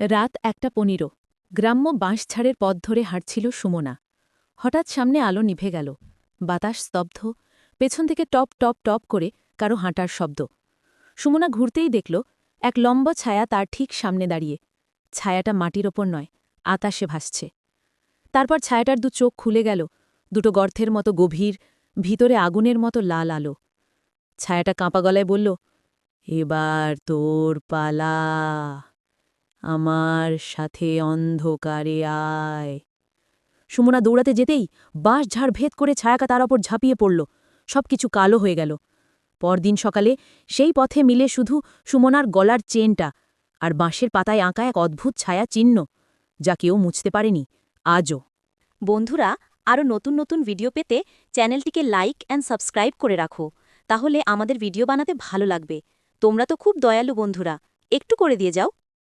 রাত একটা পনিরো। গ্রাম্য বাঁশঝাড়ের পথ ধরে হাঁটছিল সুমনা। হঠাৎ সামনে আলো নিভে গেল। বাতাস স্তব্ধ। পেছন থেকে টপ টপ টপ করে কারও হাঁটার শব্দ। সুমনা ঘুরতেই দেখল, এক লম্বা ছায়া তার ঠিক সামনে দাঁড়িয়ে। ছায়াটা মাটির ওপর নয়, আতাশে ভাসছে। তারপর ছায়াটার দু চোখ খুলে গেল, দুটো গর্থের মতো গভীর, ভিতরে আগুনের মতো লাল আলো। ছায়াটা কাঁপা গলায় বলল, এবার তোর পালা। আমার সাথে অন্ধকারে আয়। সুমনা দৌড়াতে যেতেই বাঁশ ঝাড় ভেদ করে ছায়াকা তার ওপর ঝাঁপিয়ে পড়ল। সবকিছু কালো হয়ে গেল। পরদিন সকালে সেই পথে মিলে শুধু সুমনার গলার চেনটা আর বাঁশের পাতায় আঁকা এক অদ্ভুত ছায়া চিহ্ন যা কেউ মুছতে পারেনি আজও। বন্ধুরা, আরও নতুন নতুন ভিডিও পেতে চ্যানেলটিকে লাইক অ্যান্ড সাবস্ক্রাইব করে রাখো। তাহলে আমাদের ভিডিও বানাতে ভালো লাগবে। তোমরা তো খুব দয়ালু বন্ধুরা। একটু করে দিয়ে যাও।